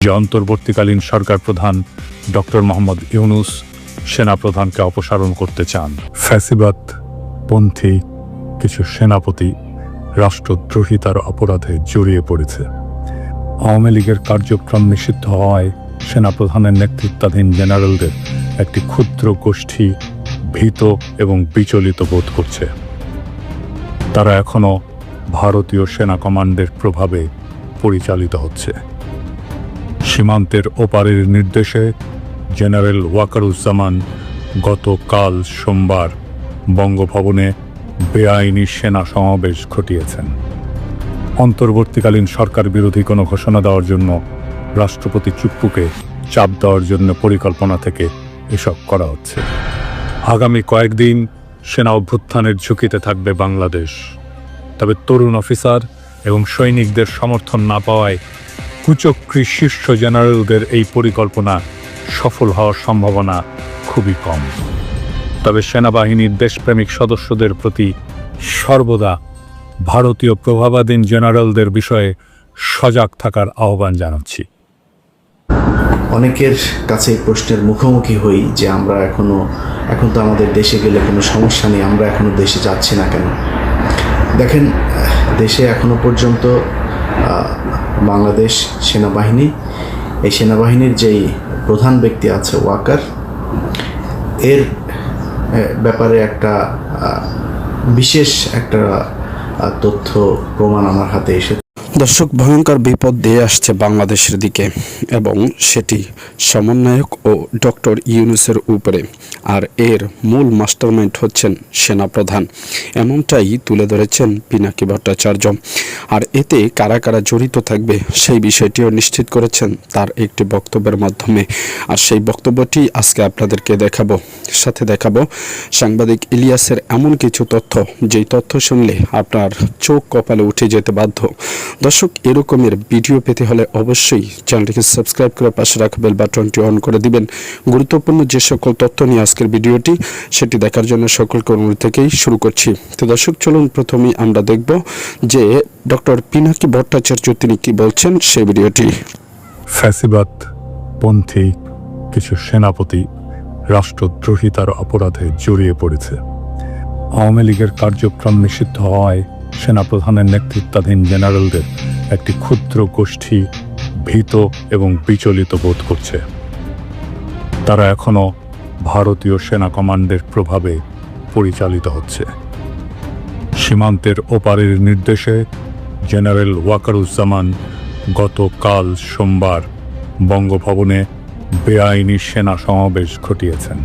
যে অন্তর্বর্তীকালীন সরকার প্রধান ডক্টর মোহাম্মদ ইউনুস সেনাপ্রধানকে অপসারণ করতে চান। ফ্যাসিবাদ পন্থী কিছু সেনাপতি রাষ্ট্রদ্রোহিতার অপরাধে জড়িয়ে পড়েছে। আওয়ামী লীগের কার্যক্রম নিষিদ্ধ হওয়ায় সেনাপ্রধানের নেতৃত্বাধীন জেনারেলদের একটি ক্ষুদ্র গোষ্ঠী ভীত এবং বিচলিত বোধ করছে। তারা এখনও ভারতীয় সেনা কমান্ডের প্রভাবে পরিচালিত হচ্ছে। সীমান্তের ওপারের নির্দেশে জেনারেল ওয়াকারুজ্জামান গতকাল সোমবার বঙ্গভবনে বেআইনি সেনা সমাবেশ ঘটিয়েছেন। অন্তর্বর্তীকালীন সরকার বিরোধী কোনো ঘোষণা দেওয়ার জন্য রাষ্ট্রপতি চুপ্পুকে চাপ দেওয়ার জন্য পরিকল্পনা থেকে এসব করা হচ্ছে। আগামী কয়েকদিন সেনা অভ্যুত্থানের ঝুঁকিতে থাকবে বাংলাদেশ। তবে তরুণ অফিসার এবং সৈনিকদের সমর্থন না পাওয়ায় কুচক্রী শীর্ষ জেনারেলদের এই পরিকল্পনা সফল হওয়ার সম্ভাবনা খুবই কম। তবে সেনাবাহিনীর দেশপ্রেমিক সদস্যদের প্রতি সর্বদা ভারতীয় প্রভাবাধীন জেনারেলদের বিষয়ে সজাগ থাকার আহ্বান জানাচ্ছি। অনেকের কাছে প্রশ্নের মুখোমুখি হই যে আমরা এখনও, এখন তো আমাদের দেশে গেলে কোনো সমস্যা নেই, আমরা এখনও দেশে যাচ্ছি না কেন? দেখেন, দেশে এখনও পর্যন্ত বাংলাদেশ সেনাবাহিনী। এই সেনাবাহিনীর যেই প্রধান ব্যক্তি আছে ওয়াকার, এর ব্যাপারে একটা বিশেষ একটা তথ্য প্রমাণ আমার হাতে এসেছে। দর্শক, ভয়ঙ্কর বিপদ দিয়ে আসছে বাংলাদেশের দিকে এবং সেটি সমন্বয়ক ও ডক্টর ইউনুসের উপরে। আর এর মূল মাস্টারমাইন্ড হচ্ছেন সেনাপ্রধান। এমনটাই তুলে ধরেছেন পিনাকি ভট্টাচার্য। আর এতে কারা কারা জড়িত থাকবে সেই বিষয়টিও নিশ্চিত করেছেন তার একটি বক্তব্যের মাধ্যমে। আর সেই বক্তব্যটি আজকে আপনাদেরকে দেখাবো। সাথে দেখাবো সাংবাদিক ইলিয়াসের এমন কিছু তথ্য। যেই তথ্য শুনলে আপনার চোখ কপালে উঠে যেতে বাধ্য। দর্শক, এরকমের ভিডিও পেতে হলে অবশ্যই চ্যানেলটিকে সাবস্ক্রাইব করে পাশে রাখা বেল বাটনটি অন করে দিবেন। গুরুত্বপূর্ণ যে সকল তথ্য নিয়ে আজকের ভিডিওটি, সেটি দেখার জন্য সকলকে অনুরোধ থেকেই শুরু করছি। তো দর্শক, চলুন প্রথমেই আমরা দেখব যে ডক্টর পিনাকি ভট্টাচার্য তিনি কি বলছেন সেই ভিডিওটি। ফ্যাসিবাদ, পন্থী, কিছু সেনাপতি রাষ্ট্রদ্রোহিতার অপরাধে জড়িয়ে পড়েছে। আওয়ামী লীগের কার্যক্রম নিষিদ্ধ হওয়ায় সেনাপ্রধানের নেতৃত্বাধীন জেনারেলদের একটি ক্ষুদ্র গোষ্ঠী ভীত এবং বিচলিত বোধ করছে। তারা এখনও ভারতীয় সেনা কমান্ডের প্রভাবে পরিচালিত হচ্ছে। সীমান্তের ওপারের নির্দেশে জেনারেল ওয়াকারুজ্জামান গতকাল সোমবার বঙ্গভবনে বেআইনি সেনা সমাবেশ ঘটিয়েছেন।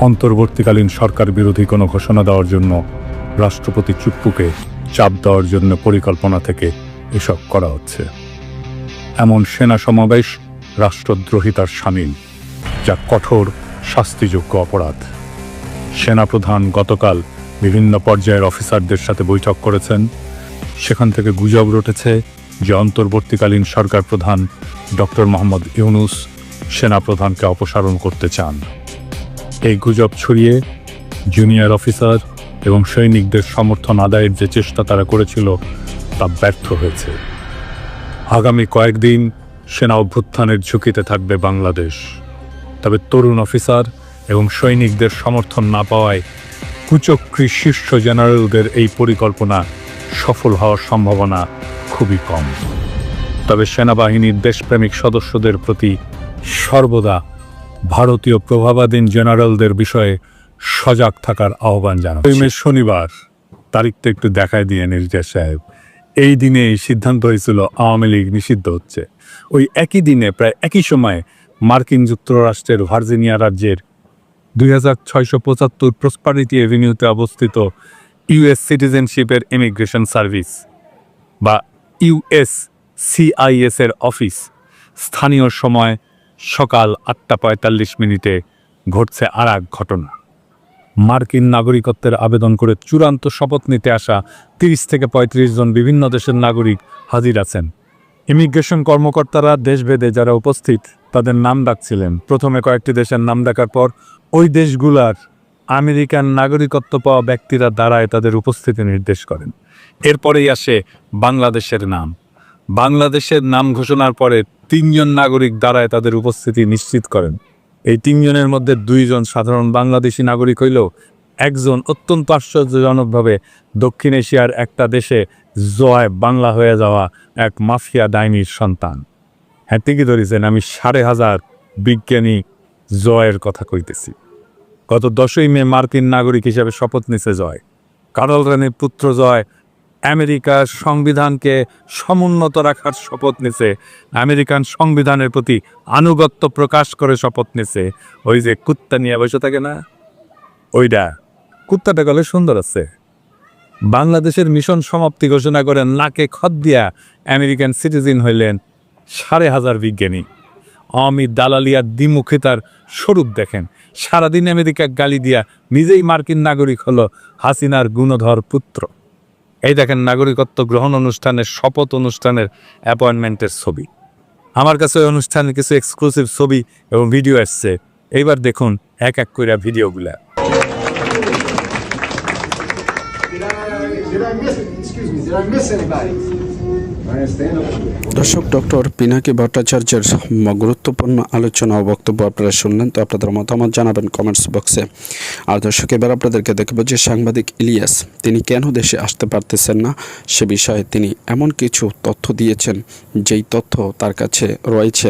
অন্তর্বর্তীকালীন সরকার বিরোধী কোনো ঘোষণা দেওয়ার জন্য রাষ্ট্রপতি চুপ্পুকে চাপ দেওয়ার জন্য পরিকল্পনা থেকে এসব করা হচ্ছে। এমন সেনা সমাবেশ রাষ্ট্রদ্রোহিতার সামিল যা কঠোর শাস্তিযোগ্য অপরাধ। সেনাপ্রধান গতকাল বিভিন্ন পর্যায়ের অফিসারদের সাথে বৈঠক করেছেন। সেখান থেকে গুজব রটেছে যে অন্তর্বর্তীকালীন সরকার প্রধান ডক্টর মোহাম্মদ ইউনুস সেনাপ্রধানকে অপসারণ করতে চান। এই গুজব ছড়িয়ে জুনিয়র অফিসার এবং সৈনিকদের সমর্থন আদায়ের যে চেষ্টা তারা করেছিল, তা ব্যর্থ হয়েছে। আগামী কয়েকদিন সেনা অভ্যুত্থানের ঝুঁকিতে থাকবে বাংলাদেশ। তবে তরুণ অফিসার এবং সৈনিকদের সমর্থন না পাওয়ায় কুচক্রী শীর্ষ জেনারেলদের এই পরিকল্পনা সফল হওয়ার সম্ভাবনা খুবই কম। তবে সেনাবাহিনীর দেশপ্রেমিক সদস্যদের প্রতি সর্বদা ভারতীয় প্রভাবাধীন জেনারেলদের বিষয়ে সজাগ থাকার আহ্বান জানান শনিবার, তারিখটা একটু দেখায় দিয়ে নির্দেশ সাহেব। এই দিনে এই সিদ্ধান্ত হয়েছিল, আওয়ামী লীগ নিষিদ্ধ হচ্ছে। ওই একই দিনে, প্রায় একই সময়ে মার্কিন যুক্তরাষ্ট্রের ভার্জিনিয়া রাজ্যের দুই হাজার ছয়শো পঁচাত্তর প্রসপারিটি এভিনিউতে অবস্থিত ইউএস সিটিজেনশিপের ইমিগ্রেশন সার্ভিস বা ইউএস সিআইএস এর অফিস স্থানীয় সময় সকাল আটটা পঁয়তাল্লিশ মিনিটে ঘটছে আর ঘটনা। মার্কিন নাগরিকত্বের আবেদন করে চূড়ান্ত শপথ নিতে আসা তিরিশ থেকে পঁয়ত্রিশ জন বিভিন্ন দেশের নাগরিক হাজির আছেন। ইমিগ্রেশন কর্মকর্তারা দেশভেদে যারা উপস্থিত, তাদের নাম ডাকছিলেন। প্রথমে কয়েকটি দেশের নাম ডাকার পর ওই দেশগুলার আমেরিকান নাগরিকত্ব পাওয়া ব্যক্তিরা দাঁড়ায় তাদের উপস্থিতি নির্দেশ করেন। এরপরেই আসে বাংলাদেশের নাম। বাংলাদেশের নাম ঘোষণার পরে তিনজন নাগরিক দ্বারায় তাদের উপস্থিতি নিশ্চিত করেন। এই তিনজনের মধ্যে দুইজন সাধারণ বাংলাদেশি নাগরিক হইলেও একজন অত্যন্ত আশ্চর্যজনকভাবে দক্ষিণ এশিয়ার একটা দেশে জয় বাংলা হয়ে যাওয়া এক মাফিয়া ডাইনির সন্তান। হ্যাঁ ঠিকই ধরেছেন, আমি সাড়ে হাজার বিজ্ঞানী জয়ের কথা কইতেছি। গত দশই মে মার্কিন নাগরিক হিসেবে শপথ নিছে জয়। কারল রানীর পুত্র জয় আমেরিকার সংবিধানকে সমুন্নত রাখার শপথ নিছে। আমেরিকান সংবিধানের প্রতি আনুগত্য প্রকাশ করে শপথ নিছে। ওই যে কুত্তা নিয়ে বসে থাকে না? ওইটা কুত্তাটা গলে সুন্দর আছে। বাংলাদেশের মিশন সমাপ্তি ঘোষণা করে নাকে খত দিয়া আমেরিকান সিটিজেন হইলেন সাড়ে হাজার বিজ্ঞানী। অমি দালালিয়ার দ্বিমুখিতার স্বরূপ দেখেন। সারাদিন আমেরিকা গালি দিয়া নিজেই মার্কিন নাগরিক হলো হাসিনার গুণধর পুত্র। এই দেখেন নাগরিকত্ব গ্রহণ অনুষ্ঠানের শপথ অনুষ্ঠানের অ্যাপয়েন্টমেন্টের ছবি। আমার কাছে ওই অনুষ্ঠানের কিছু এক্সক্লুসিভ ছবি এবং ভিডিও আসছে। এইবার দেখুন এক এক করে ভিডিওগুলা did I miss, anybody? দর্শক, ডক্টর পিনাকি ভট্টাচার্যের গুরুত্বপূর্ণ আলোচনা ও বক্তব্য আপনারা শুনলেন, তো আপনাদের মতামত জানাবেন কমেন্টস বক্সে আর দর্শক, এবার আপনাদেরকে দেখব যে সাংবাদিক ইলিয়াস, তিনি কেন দেশে আসতে পারতেছেন না? সে বিষয়ে তিনি এমন কিছু তথ্য দিয়েছেন, যেই তথ্য তার কাছে রয়েছে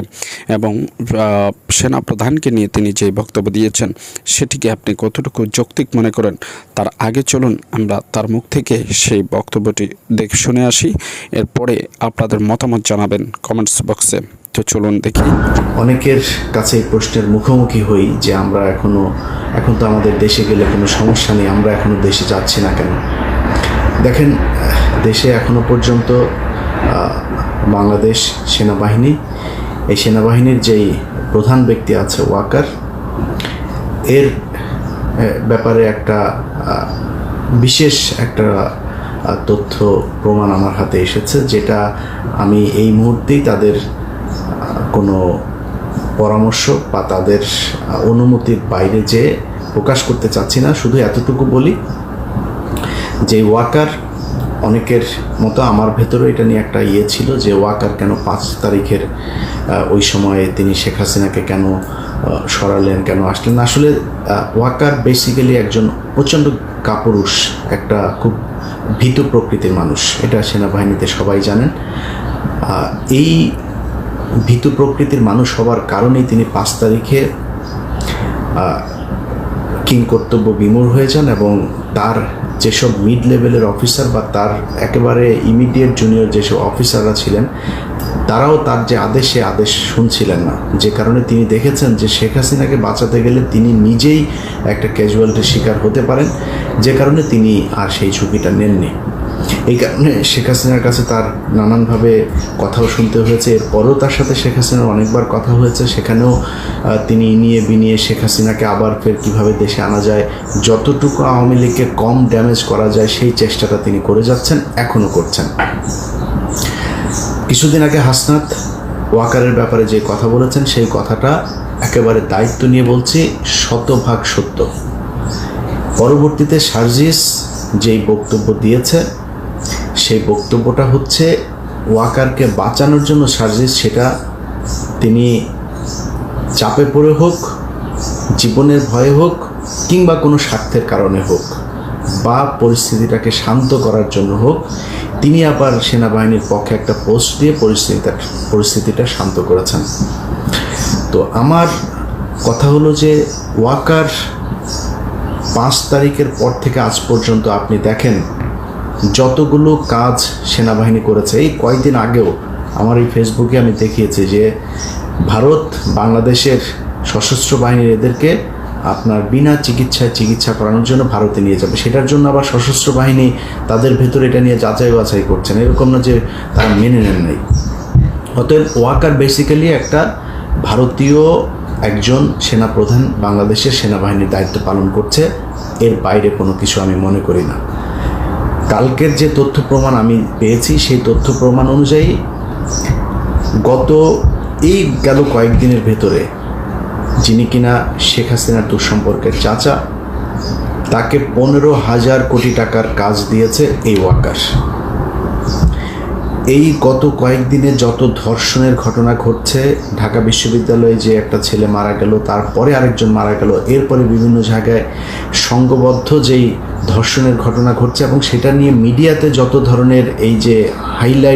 এবং সেনা প্রধানকে নিয়ে তিনি যে বক্তব্য দিয়েছেন, সেটিকে আপনি কতটুকু যৌক্তিক মনে করেন? তার আগে চলুন আমরা তার মুখ থেকে সেই বক্তব্যটি দেখে, শুনে আসি। এরপরে আপনাদের মতামত জানাবেন কমেন্টস বক্সে তো চলুন দেখি। অনেকের কাছে এই প্রশ্নের মুখোমুখি হই যে আমরা এখনও, এখন তো আমাদের দেশে গেলে কোনো সমস্যা নেই, আমরা এখনও দেশে যাচ্ছি না কেন? দেখেন, দেশে এখনও পর্যন্ত বাংলাদেশ সেনাবাহিনী, এই সেনাবাহিনীর যেই প্রধান ব্যক্তি আছে ওয়াকার, এর ব্যাপারে একটা বিশেষ একটা তথ্য প্রমাণ আমার হাতে এসেছে, যেটা আমি এই মুহূর্তেই তাদের কোনো পরামর্শ বা তাদের অনুমতির বাইরে যে প্রকাশ করতে চাচ্ছি না, শুধু এতটুকু বলি যে ওয়াকার অনেকের মতো আমার ভেতরে এটা নিয়ে একটা ইয়ে ছিল যে ওয়াকার কেন পাঁচ তারিখের ওই সময়ে তিনি শেখ হাসিনাকে কেন সরালেন, কেন আসলেন? আসলে ওয়াকার বেসিক্যালি একজন প্রচণ্ড কাপুরুষ, একটা খুব ভীতু প্রকৃতির মানুষ। এটা সেনাবাহিনীতে সবাই জানেন। এই ভীত প্রকৃতির মানুষ হওয়ার কারণেই তিনি পাঁচ তারিখে কিং কর্তব্য বিমূর হয়ে যান এবং তার যেসব মিড লেভেলের অফিসার বা তার একেবারে ইমিডিয়েট জুনিয়র যেসব অফিসাররা ছিলেন তারাও তার যে আদেশে আদেশ শুনছিলেন না। যে কারণে তিনি দেখেছেন যে শেখ হাসিনাকে বাঁচাতে গেলে তিনি নিজেই একটা ক্যাজুয়ালিটির শিকার হতে পারেন। যে কারণে তিনি আর সেই ঝুঁকিটা নেননি। এই কারণে শেখ হাসিনার কাছে তার নানানভাবে কথাও শুনতে হয়েছে। এরপরেও তার সাথে শেখ হাসিনার অনেকবার কথা হয়েছে। সেখানেও তিনি নিয়ে বিনিয়ে শেখ হাসিনাকে আবার ফের কীভাবে দেশে আনা যায়, যতটুকু আওয়ামী লীগকে কম ড্যামেজ করা যায়, সেই চেষ্টাটা তিনি করে যাচ্ছেন এখনও করছেন। কিছুদিন আগে হাসনাত ওয়াকারের ব্যাপারে যে কথা বলেছেন, সেই কথাটা একেবারে দায়িত্ব নিয়ে বলছি, শতভাগ সত্য। পরবর্তীতে সার্জিস যেই বক্তব্য দিয়েছে, সেই বক্তব্যটা হচ্ছে, ওয়াকারকে বাঁচানোর জন্য সার্জিস সেটা তিনি চাপে পড়ে হোক, জীবনের ভয়ে হোক, কিংবা কোনো স্বার্থের কারণে হোক, বা পরিস্থিতিটাকে শান্ত করার জন্য হোক তিনি আবার সেনাবাহিনীর পক্ষে একটা পোস্ট দিয়ে পরিস্থিতিটা পরিস্থিতিটা শান্ত করেছেন। তো আমার কথা হলো যে, ওয়াকার পাঁচ তারিখের পর থেকে আজ পর্যন্ত আপনি দেখেন যতগুলো কাজ সেনাবাহিনী করেছে। এই কয়েকদিন আগেও আমার এই ফেসবুকে আমি দেখিয়েছি যে, ভারত বাংলাদেশের সশস্ত্র বাহিনীর এদেরকে আপনার বিনা চিকিৎসায় চিকিৎসা করানোর জন্য ভারতে নিয়ে যাবে। সেটার জন্য আবার সশস্ত্র বাহিনী তাদের ভেতরে এটা নিয়ে যাচাই বাছাই করছেন। এরকম না যে তারা মেনে নেন নাই। অতএব ওয়াকার বেসিক্যালি একটা ভারতীয় একজন সেনাপ্রধান বাংলাদেশের সেনাবাহিনীর দায়িত্ব পালন করছে। এর বাইরে কোনো কিছু আমি মনে করি না। কালকের যে তথ্য প্রমাণ আমি পেয়েছি, সেই তথ্য প্রমাণ অনুযায়ী গত এই গেল কয়েকদিনের ভেতরে যিনি কিনা শেখ হাসিনার দুঃসম্পর্কের চাচা, তাকে পনেরো হাজার কোটি টাকার কাজ দিয়েছে এই ওয়াকার এই গত কয়েকদিনে যত ধর্ষণের ঘটনা ঘটছে, ঢাকা বিশ্ববিদ্যালয়ে যে একটা ছেলে মারা গেল, তারপরে আরেকজন মারা গেল, এরপরে বিভিন্ন জায়গায় সংঘবদ্ধ যেই ধর্ষণের ঘটনা ঘটছে এবং সেটা নিয়ে মিডিয়াতে যত ধরনের এই যে হাইলাইট